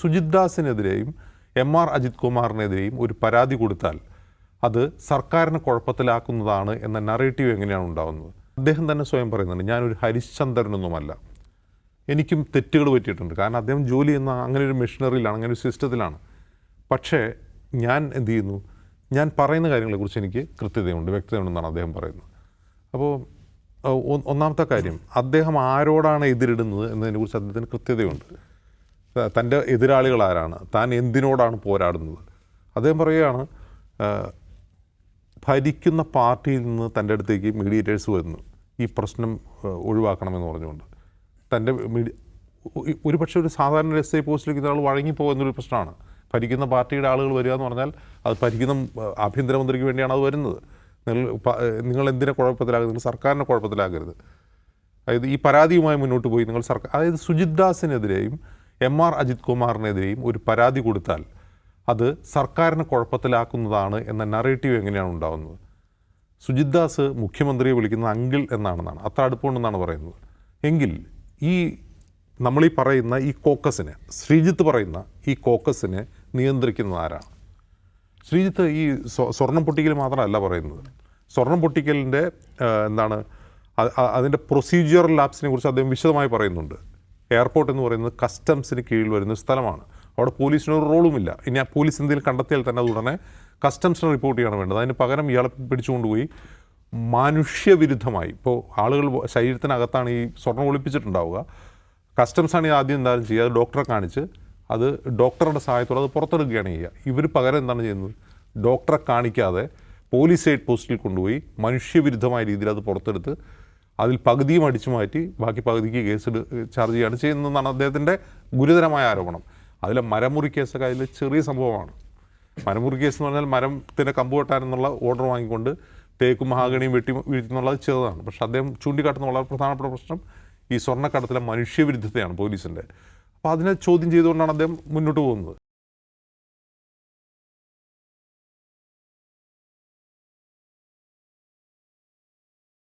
സുജിത് ദാസിനെതിരെയും M R Ajith കുമാറിനെതിരെയും ഒരു പരാതി കൊടുത്താൽ അത് സർക്കാരിനെ കുഴപ്പത്തിലാക്കുന്നതാണ് എന്ന നറേറ്റീവ് എങ്ങനെയാണ് ഉണ്ടാകുന്നത് അദ്ദേഹം തന്നെ സ്വയം പറയുന്നുണ്ട് ഞാനൊരു ഹരിശ്ചന്ദ്രനൊന്നുമല്ല. എനിക്കും തെറ്റുകൾ പറ്റിയിട്ടുണ്ട്. കാരണം അദ്ദേഹം ജോലി ചെയ്യുന്ന അങ്ങനെ ഒരു മെഷീനറിയിലാണ് അങ്ങനെ ഒരു സിസ്റ്റത്തിലാണ് പക്ഷേ ഞാൻ എന്ത് ചെയ്യുന്നു? ഞാൻ പറയുന്ന കാര്യങ്ങളെക്കുറിച്ച് എനിക്ക് കൃത്യതയുണ്ട് വ്യക്തതയുണ്ടെന്നാണ് അദ്ദേഹം പറയുന്നത്. അപ്പോൾ ഒന്നാമത്തെ കാര്യം അദ്ദേഹം ആരോടാണ് എതിരിടുന്നത് എന്നതിനെക്കുറിച്ച് അദ്ദേഹത്തിന് കൃത്യതയുണ്ട്. തന്റെ എതിരാളികൾ ആരാണ് താൻ എന്തിനോടാണ് പോരാടുന്നത്? അദ്ദേഹം പറയുകയാണ് ഭരിക്കുന്ന പാർട്ടിയിൽ നിന്ന് തന്റെ അടുത്തേക്ക് മീഡിയേറ്റേഴ്സ് വരുന്നു. ഈ പ്രശ്നം ഒഴിവാക്കണമെന്ന് പറഞ്ഞുകൊണ്ട്. തന്റെ മീഡിയ ഒരു പക്ഷേ ഒരു സാധാരണ എസ് ഐ പോസ്റ്റിലേക്ക് ഒരാൾ വഴങ്ങിപ്പോകുന്നൊരു പ്രശ്നമാണ്. ഭരിക്കുന്ന പാർട്ടിയുടെ ആളുകൾ വരിക എന്ന് പറഞ്ഞാൽ അത് ഭരിക്കുന്ന ആഭ്യന്തരമന്ത്രിക്ക് വേണ്ടിയാണ് അത് വരുന്നത്. നിങ്ങൾ നിങ്ങൾ എന്തിനെ കുഴപ്പത്തിലാകരുത്? നിങ്ങൾ സർക്കാരിനെ കുഴപ്പത്തിലാകരുത്. അതായത് ഈ പരാതിയുമായി മുന്നോട്ട് പോയി നിങ്ങൾ സർക്കാർ അതായത് സുജിത് ദാസിനെതിരെയും എം ആർ അജിത് കുമാറിനെതിരെയും ഒരു പരാതി കൊടുത്താൽ അത് സർക്കാരിനെ കുഴപ്പത്തിലാക്കുന്നതാണ് എന്ന നറേറ്റീവ് എങ്ങനെയാണ് ഉണ്ടാകുന്നത് സുജിത് ദാസ് മുഖ്യമന്ത്രിയെ വിളിക്കുന്നത് അങ്കിൾ എന്നാണെന്നാണ്. അത്ര അടുപ്പമുണ്ടെന്നാണ് പറയുന്നത്. എങ്കിൽ ഈ നമ്മളീ പറയുന്ന ഈ കോക്കസിനെ ശ്രീജിത്ത് പറയുന്ന ഈ കോക്കസിനെ നിയന്ത്രിക്കുന്നത് ആരാണ്? ശ്രീജിത്ത് ഈ സ്വ- സ്വർണം പൊട്ടിക്കൽ മാത്രമല്ല പറയുന്നത്. സ്വർണം പൊട്ടിക്കലിന്റെ എന്താണ് അതിന്റെ പ്രൊസീജിയറൽ ലാബ്സിനെ കുറിച്ച് അദ്ദേഹം വിശദമായി പറയുന്നുണ്ട്. എയർപോർട്ട് എന്ന് പറയുന്നത് കസ്റ്റംസിന് കീഴിൽ വരുന്ന സ്ഥലമാണ്. അവിടെ പോലീസിന് ഒരു റോളുമില്ല. ഇനി ആ പോലീസ് എന്തെങ്കിലും കണ്ടെത്തിയാൽ തന്നെ അത് ഉടനെ കസ്റ്റംസിന് റിപ്പോർട്ട് ചെയ്യണം വേണ്ടത്. അതിന് പകരം ഇയാളെ പിടിച്ചുകൊണ്ടുപോയി മനുഷ്യവിരുദ്ധമായി. ഇപ്പോൾ ആളുകൾ ശരീരത്തിനകത്താണ് ഈ സ്വർണം ഒളിപ്പിച്ചിട്ടുണ്ടാവുക. കസ്റ്റംസാണ് ഈ ആദ്യം എന്തായാലും ചെയ്യുക. അത് ഡോക്ടറെ കാണിച്ച് അത് ഡോക്ടറുടെ സഹായത്തോടെ അത് പുറത്തെടുക്കുകയാണ് ചെയ്യുക. ഇവർ പകരം എന്താണ് ചെയ്യുന്നത്? ഡോക്ടറെ കാണിക്കാതെ പോലീസ് എയ്ഡ് പോസ്റ്റിൽ കൊണ്ടുപോയി മനുഷ്യവിരുദ്ധമായ രീതിയിൽ അത് പുറത്തെടുത്ത് അതിൽ പകുതിയും അടിച്ചു മാറ്റി ബാക്കി പകുതിക്ക് കേസ് ചാർജ് ചെയ്യുകയാണ് ചെയ്യുന്നതെന്നാണ് അദ്ദേഹത്തിന്റെ ഗുരുതരമായ ആരോപണം. അതിലെ മരമുറി കേസൊക്കെ അതിൽ ചെറിയ സംഭവമാണ്. മരമുറി കേസ് എന്ന് പറഞ്ഞാൽ മരത്തിന്റെ കമ്പ് വെട്ടാനെന്നുള്ള ഓർഡർ വാങ്ങിക്കൊണ്ട് തേക്കും മഹാഗണിയും വെട്ടി വീഴ്ത്തുന്നുള്ളത് ചെറുതാണ്. പക്ഷേ അദ്ദേഹം ചൂണ്ടിക്കാട്ടുന്ന വളരെ പ്രധാനപ്പെട്ട പ്രശ്നം ഈ സ്വർണക്കടത്തിലെ മനുഷ്യവിരുദ്ധതയാണ് പോലീസിന്റെ. അപ്പോൾ അതിനെ ചോദ്യം ചെയ്തുകൊണ്ടാണ് അദ്ദേഹം മുന്നോട്ട് പോകുന്നത്.